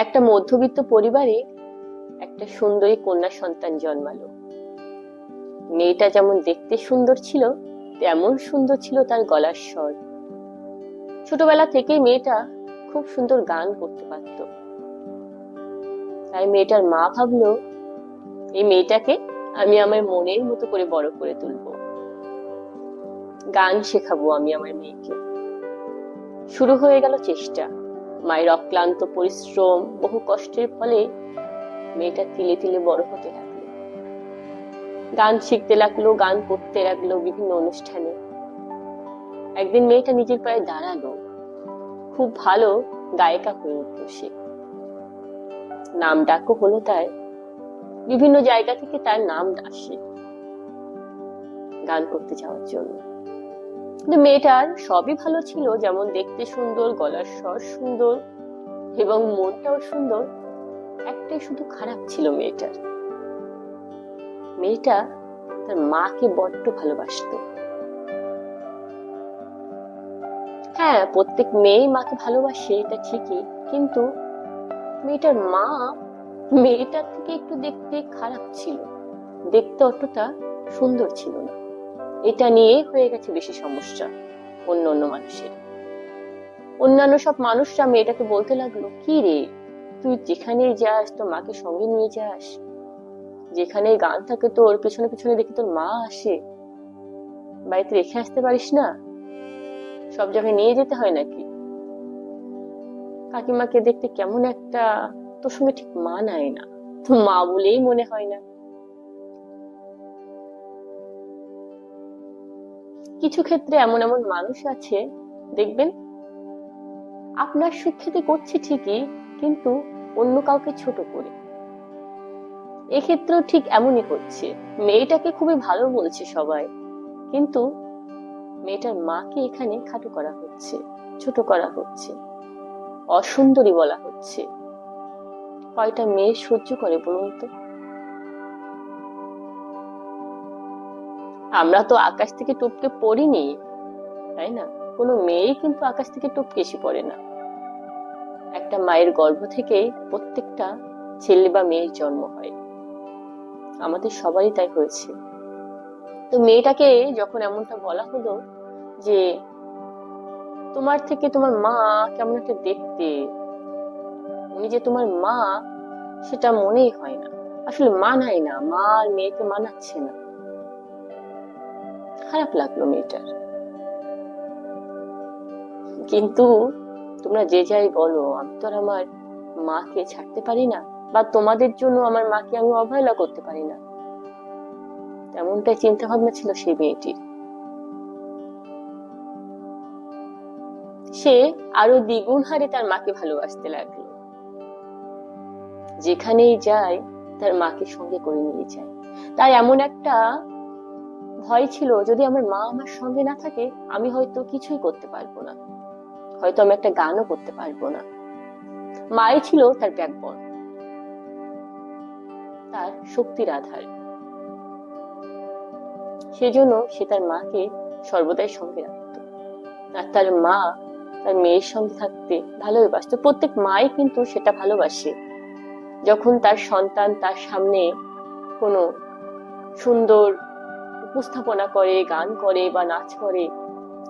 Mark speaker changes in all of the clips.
Speaker 1: একটা মধ্যবিত্ত পরিবারে একটা সুন্দরী কন্যা সন্তান জন্মালো। মেয়েটা যেমন দেখতে সুন্দর ছিল, তেমন সুন্দর ছিল তার গলার স্বর। ছোটবেলা থেকেই মেয়েটা খুব সুন্দর গান করতে পারত। তাই মেয়েটার মা ভাবলো, এই মেয়েটাকে আমি আমার মনের মতো করে বড় করে তুলবো। গান শেখাবো আমি আমার মেয়েকে। শুরু হয়ে গেল চেষ্টা। মায়ের অক্লান্ত পরিশ্রম, বহু কষ্টের ফলে মেয়েটা তিলে তিলে বড় হতে লাগল। গান শিখতে লাগল, গান করতে লাগল বিভিন্ন অনুষ্ঠানে। একদিন মেয়েটা নিজের পায়ে দাঁড়াল। খুব ভালো গায়িকা হয়ে উঠল সে। নাম ডাকও হলো তার বিভিন্ন জায়গা থেকে তার নাম আসে। গান করতে যাওয়ার জন্য। কিন্তু মেয়েটার সবই ভালো ছিল, যেমন দেখতে সুন্দর, গলার স্বর সুন্দর এবং মনটাও সুন্দর। একটাই শুধু খারাপ ছিল মেয়েটার। মেয়েটা তার মাকে বড্ড ভালোবাসতো। হ্যাঁ প্রত্যেক মেয়ে মাকে ভালোবাসে, এটা ঠিকই, কিন্তু মেয়েটার মা মেয়েটার থেকে একটু দেখতে খারাপ ছিল। দেখতে অতটা সুন্দর ছিল না। এটা নিয়ে হয়ে গেছে বেশি সমস্যা অন্য অন্য মানুষের। অন্যান্য সব মানুষরা মেয়েটাকে বলতে লাগল, কি রে? তুই যেখানে যাস, তোর মাকে সঙ্গে নিয়ে যাস। যেখানে গান থাকে তোর, পেছনে পেছনে দেখি তোর মা আসে। বাড়িতে রেখে আসতে পারিস না? সব জায়গায় নিয়ে যেতে হয় নাকি? কাকিমাকে দেখতে কেমন একটা তোর সঙ্গে ঠিক মানায় না। তো মা বলেই মনে হয় না। কিছু ক্ষেত্রে এমন এমন মানুষ আছে, দেখবেন? আপনার সুখ্যাতি করছে ঠিকই, কিন্তু অন্য কাউকে ছোট করে। এক্ষেত্রেও ঠিক এমনই হচ্ছে মেয়েটাকে খুবই ভালো বলছে সবাই, কিন্তু মেয়েটার মাকে এখানে খাটো করা হচ্ছে, ছোট করা হচ্ছে, অসুন্দরী বলা হচ্ছে। কয়টা মেয়ে সহ্য করে বলুন তো? আমরা তো আকাশ থেকে টপকে পড়িনি, তাই না? কোনো মেয়েই কিন্তু আকাশ থেকে টপকে এসে পড়ে না। একটা মায়ের গর্ভ থেকে প্রত্যেকটা ছেলে বা মেয়ের জন্ম হয়। আমাদের সবারই তাই হয়েছে। তো মেয়েটাকে যখন এমনটা বলা হলো যে, তোমার থেকে তোমার মা কেমন একটা দেখতে, উনি যে তোমার মা, সেটা মনেই হয় না। আসলে মানায় না। মা আর মেয়েকে মানাচ্ছে না। খারাপ লাগল মেয়েটার। কিন্তু তোমরা যে যাই বলো, আমি তো আর আমার মাকে ছাড়তে পারি না বা তোমাদের জন্য আমার মাকে আমি অবহেলা করতে পারি না। তেমনটাই চিন্তা ভাবনা ছিল সেই মেয়েটির। সে আরও দ্বিগুণ হারে তার মাকে ভালোবাসতে লাগল। যেখানেই যায়, তার মাকে সঙ্গে করে নিয়ে যায়। তাই এমন একটা ভয় ছিল যদি আমার মা আমার সঙ্গে না থাকে, আমি হয়তো কিছুই করতে পারব না। হয়তো আমি একটা গানও করতে পারব না। মাই ছিল তার ব্যাকবন। তার শক্তির আধার। সেজন্য সে তার মাকে সর্বদাই সঙ্গে রাখত। আর তার মা তার মেয়ের সঙ্গে থাকতে ভালোবাসত। প্রত্যেক মাই কিন্তু সেটা ভালোবাসে। যখন তার সন্তান তার সামনে কোনো সুন্দর উপস্থাপনা করে, গান করে বা নাচ করে,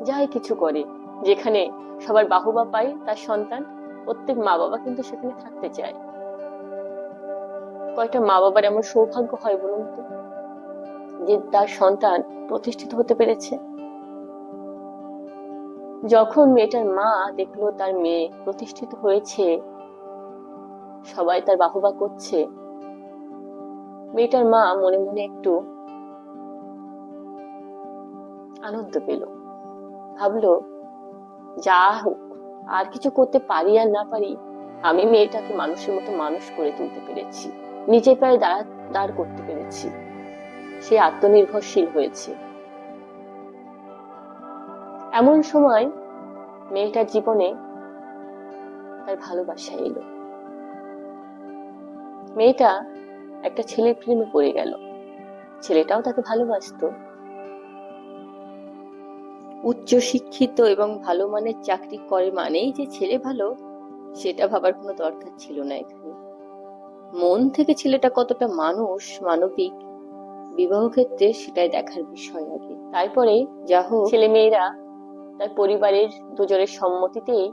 Speaker 1: যাই কিছু করে, যেখানে সবার বাহবা পায় তার সন্তান, প্রত্যেক মা বাবা কিন্তু সেখানে থাকতে চায়। কয়টা মা বাবার এমন সৌভাগ্য হয় বলুন তো? যে তার সন্তান প্রতিষ্ঠিত হতে পেরেছে। যখন মেয়েটার মা দেখল তার মেয়ে প্রতিষ্ঠিত হয়েছে, সবাই তার বাহুবা করছে, মেয়েটার মা মনে মনে একটু আনন্দ পেল। ভাবলো, যা হোক, আর কিছু করতে পারি আর না পারি, আমি মেয়েটাকে মানুষের মতো মানুষ করে তুলতে পেরেছি। নিজের পায়ে দাঁড়া দাঁড় করতে পেরেছি। সে আত্মনির্ভরশীল হয়েছে। এমন সময় মেয়েটার জীবনে তার ভালোবাসা এলো। মেয়েটা একটা ছেলের প্রেমে পড়ে গেল। ছেলেটাও তাকে ভালোবাসতো। উচ্চ শিক্ষিত এবং ভালো মানের চাকরি করে মানেই যে ছেলে ভালো, সেটা ভাবার কোনো দরকার ছিল না এখানে। মন থেকে ছেলেটা কতটা মানুষ, মানবিক, বিবাহ ক্ষেত্রে সেটাই দেখার বিষয় আগে। তারপরে যা হোক ছেলে মেয়েরা তার পরিবারের দুজনের সম্মতিতেই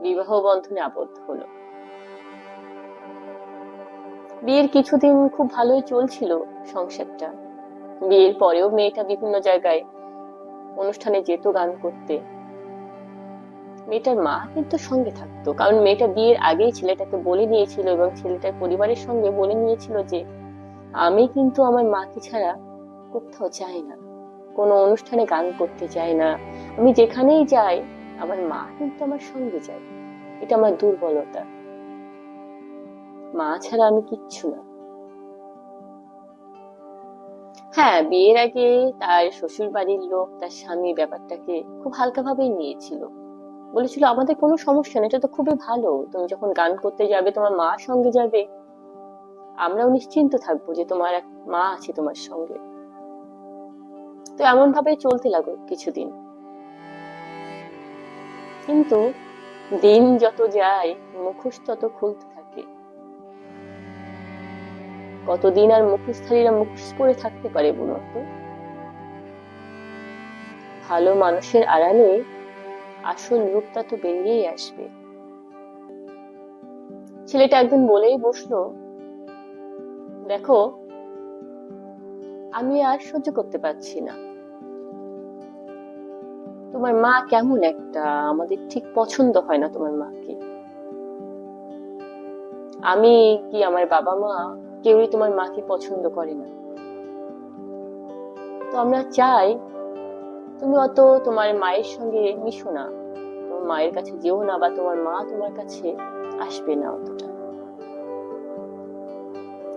Speaker 1: বিবাহ বন্ধনে আবদ্ধ হলো। বিয়ের কিছুদিন খুব ভালোই চলছিল সংসারটা। বিয়ের পরেও মেয়েটা বিভিন্ন জায়গায় অনুষ্ঠানে যেত গান করতে। মেয়েটার মা কিন্তু সঙ্গে থাকতো, কারণ মেয়েটা বিয়ের আগেই ছেলেটাকে বলে নিয়েছিল এবং ছেলেটার পরিবারের সঙ্গে বলে নিয়েছিল যে, আমি কিন্তু আমার মাকে ছাড়া কোথাও যাই না, কোনো অনুষ্ঠানে গান করতে চাই না। আমি যেখানেই যাই, আমার মা কিন্তু আমার সঙ্গে যায়। এটা আমার দুর্বলতা। মা ছাড়া আমি কিচ্ছু না। হ্যাঁ বিয়ের আগে তার শ্বশুর বাড়ির লোক তার স্বামী ব্যাপারটাকে খুব হালকাভাবেই নিয়েছিল। বলেছিল, আমাদের কোনো সমস্যা নেই, এটা তো খুবই ভালো। তুমি যখন গান করতে যাবে, তোমার মা সঙ্গে যাবে। আমরাও নিশ্চিন্ত থাকব যে তোমার এক মা আছে তোমার সঙ্গে। তো এমন ভাবে চলতে লাগল কিছুদিন। কিন্তু দিন যত যায়, মুখোশ তত খুলতে কতদিন আর মুখোশধারীরা মুখোশ করে থাকতে পারে বলুন ভালো মানুষের আড়ালে আসল রূপটা তো বেরিয়েই আসবে। ছেলেটা একদিন বলেই বসল, দেখো, আমি আর সহ্য করতে পারছি না। তোমার মা কেমন একটা, আমাদের ঠিক পছন্দ হয় না তোমার মাকে। আমি কি আমার বাবা মা কেউই তোমার মাকে পছন্দ করে না। তো আমরা চাই, তুমি অত তোমার মায়ের সঙ্গে মিশো না। তোমার মায়ের কাছে যেও না বা তোমার মা তোমার কাছে আসবে না অতটা।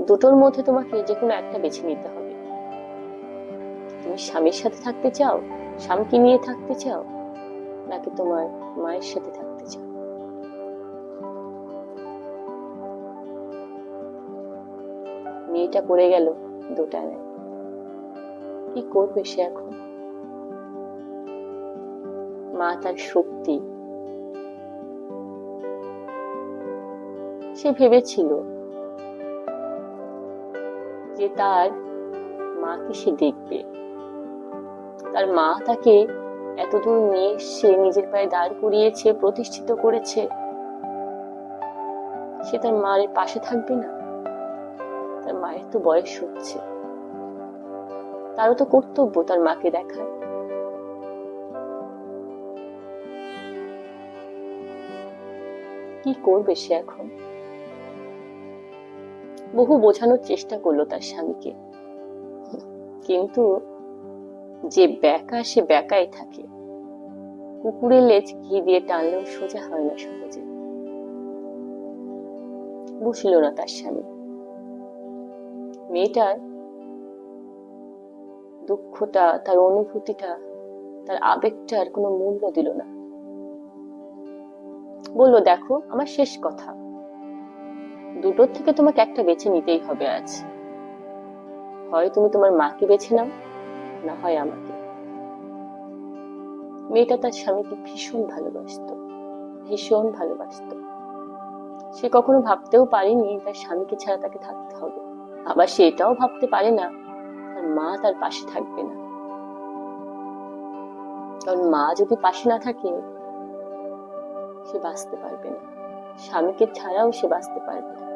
Speaker 1: দুটোর মধ্যে তোমাকে যে কোনো একটা বেছে নিতে হবে। তুমি স্বামীর সাথে থাকতে চাও, স্বামীকে নিয়ে থাকতে চাও, নাকি তোমার মায়ের সাথে থাকতে মেয়েটা পড়ে গেল দোটানায় কি করবে সে এখন? মা তার শক্তি। সে ভেবেছিল যে তার মাকে সে দেখবে। তার মা তাকে এতদূর নিয়ে সে নিজের পায়ে দাঁড় করিয়েছে, প্রতিষ্ঠিত করেছে। সে তার মায়ের পাশে থাকবে না? তার মায়ের তো বয়স হচ্ছে। তারও তো কর্তব্য তার মাকে দেখায় কি করবে সে এখন? বহু বোঝানোর চেষ্টা করল তার স্বামীকে। কিন্তু যে ব্যাকা সে ব্যাকাই থাকে। কুকুরের লেজ ঘি দিয়ে টানলেও সোজা হয় না সহজে। বুঝল না তার স্বামী। মেয়েটার দুঃখটা, তার অনুভূতিটা, তার আবেগটার কোনো মূল্য দিল না। বলল, দেখো, আমার শেষ কথা। দুটোর থেকে তোমাকে একটা বেছে নিতেই হবে আজ। হয় তুমি তোমার মাকে বেছে নাও, না হয় আমাকে। মেয়েটা তার স্বামীকে ভীষণ ভালোবাসত ভীষণ ভালোবাসত। সে কখনো ভাবতেও পারেনি তার স্বামীকে ছাড়া তাকে থাকতে হবে। আবার সে এটাও ভাবতে পারে না তার মা তার পাশে থাকবে না। কারণ মা যদি পাশে না থাকে, সে বাঁচতে পারবে না। স্বামীকে ছাড়াও সে বাঁচতে পারবে না।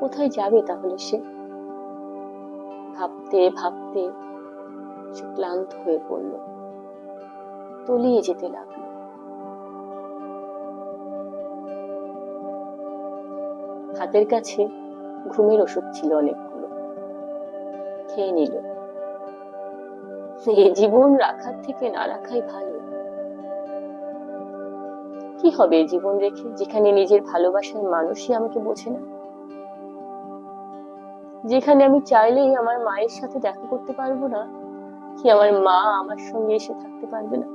Speaker 1: কোথায় যাবে তাহলে সে? ভাবতে ভাবতে সে ক্লান্ত হয়ে পড়ল। তলিয়ে যেতে লাগল। হাতের কাছে ঘুমের ওষুধ ছিল অনেকগুলো। খেয়ে নিল। এ জীবন রাখার থেকে না রাখাই ভালো। কি হবে জীবন রেখে যেখানে নিজের ভালোবাসার মানুষই আমাকে বোঝে না? যেখানে আমি চাইলেই আমার মায়ের সাথে দেখা করতে পারব না, কি আমার মা আমার সঙ্গে এসে থাকতে পারবে না?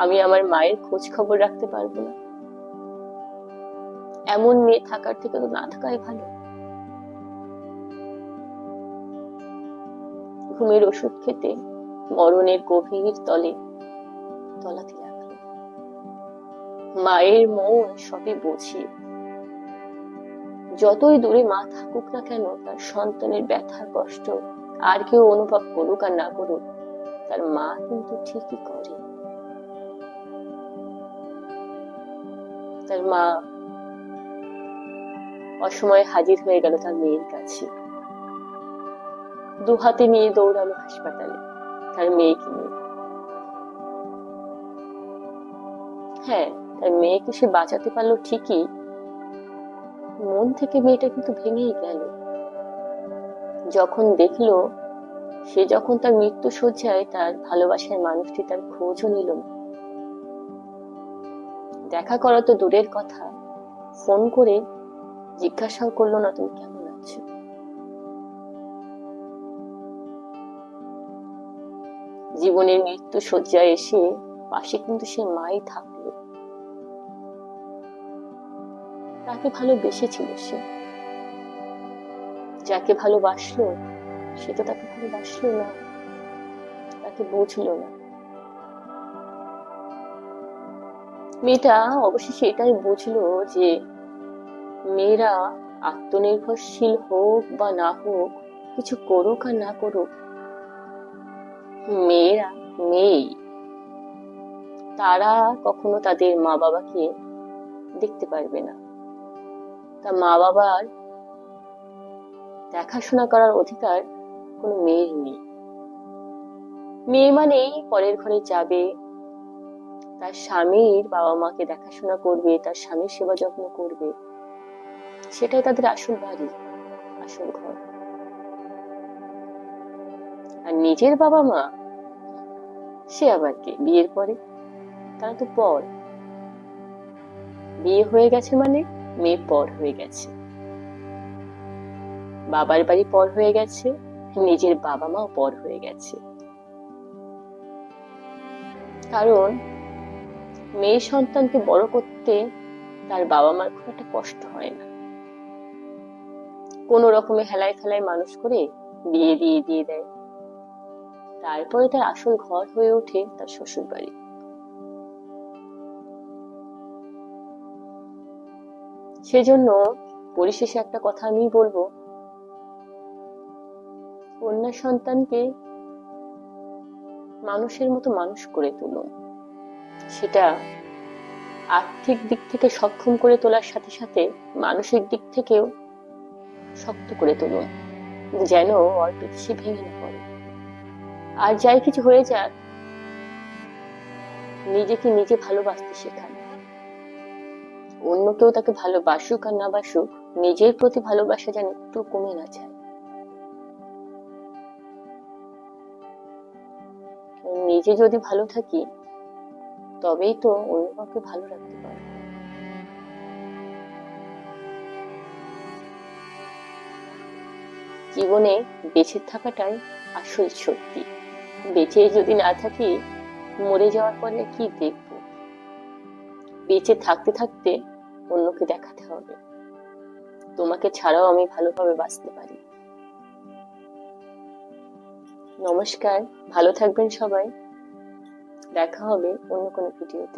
Speaker 1: আমি আমার মায়ের খোঁজ খবর রাখতে পারব না। এমন মেয়ে থাকার থেকে তো না থাকাই ভালো। ঘুমের ওষুধ খেতে মরণের গভীর তলে তলাতে লাগল। মায়ের মন সবই বোঝে। যতই দূরে মা থাকুক না কেন, তার সন্তানের ব্যথা কষ্ট আর কেউ অনুভব করুক আর না করুক, তার মা কিন্তু ঠিকই করে। তার মা অসময়ে হাজির হয়ে গেল তার মেয়ের কাছে। দু হাতে নিয়ে দৌড়ালো হাসপাতালে তার মেয়েকে নিয়ে। হ্যাঁ তার মেয়েকে সে বাঁচাতে পারল ঠিকই। মন থেকে মেয়েটা কিন্তু ভেঙেই গেল। যখন দেখল, সে যখন তার মৃত্যু শয্যায় তার ভালোবাসার মানুষটি তার খোঁজও নিল দেখা করা তো দূরের কথা। ফোন করে জিজ্ঞাসাও করল না, তুমি কেমন আছো? জীবনের মৃত্যু শয্যায় এসে পাশে কিন্তু সে মাই থাকল। তাকে ভালোবেসেছিল সে। যাকে ভালোবাসলো, সে তো তাকে ভালোবাসলো না, তাকে বুঝলো না। মেয়েটা অবশেষে এটাই বুঝলো যে মেয়েরা আত্মনির্ভরশীল হোক বা না হোক, কিছু করুক আর না করুক, মেয়েরা মেয়েই তারা কখনো তাদের মা বাবাকে দেখতে পারবে না। তা মা বাবার দেখাশোনা করার অধিকার কোনো মেয়ের নেই। মেয়ে মানেই পরের ঘরে যাবে, তার স্বামীর বাবা মাকে দেখাশোনা করবে, তার স্বামীর সেবা যত্ন করবে। সেটাই তাদের আসল বাড়ি, আসল ঘর। আর নিজের বাবা মা, সে আবার কে? বিয়ের পরে? তারা তো পর। বিয়ে হয়ে গেছে মানে মেয়ে পর হয়ে গেছে। বাবার বাড়ি পর হয়ে গেছে, নিজের বাবা মাও পর হয়ে গেছে। কারণ মেয়ে সন্তানকে বড় করতে তার বাবা মার খুব একটা কষ্ট হয় না। কোন রকমে হেলায় খেলায় মানুষ করে বিয়ে দিয়ে দিয়ে দেয়। তারপরে তার আসল ঘর হয়ে ওঠে তার শ্বশুর বাড়ি সেজন্য পরিশেষে একটা কথা আমি বলব। কন্যা সন্তানকে মানুষের মতো মানুষ করে তুলুন সেটা আর্থিক দিক থেকে সক্ষম করে তোলার সাথে সাথে মানসিক দিক থেকেও শক্ত করে তুলুন, যেন অল্প কিছু ভেঙে না পড়ে। আর যাই কিছু হয়ে যাক, নিজেকে নিজে ভালোবাসতে শেখান। অন্য কেউ তাকে ভালোবাসুক আর না বাসুক, নিজের প্রতি ভালোবাসা যেন একটু কমে না যায়। নিজে যদি ভালো থাকি, তবেই তো অন্য কাউকে ভালো রাখতে পারব। জীবনে বেঁচে থাকাটাই আসল সত্যি। বেঁচে যদি না থাকি, মরে যাওয়ার পরে কি দেখব? বেঁচে থাকতে থাকতে অন্যকে দেখাতে হবে। তোমাকে ছাড়াও আমি ভালোভাবে বাঁচতে পারি। নমস্কার, ভালো থাকবেন সবাই। দেখা হবে অন্য কোনো ভিডিওতে।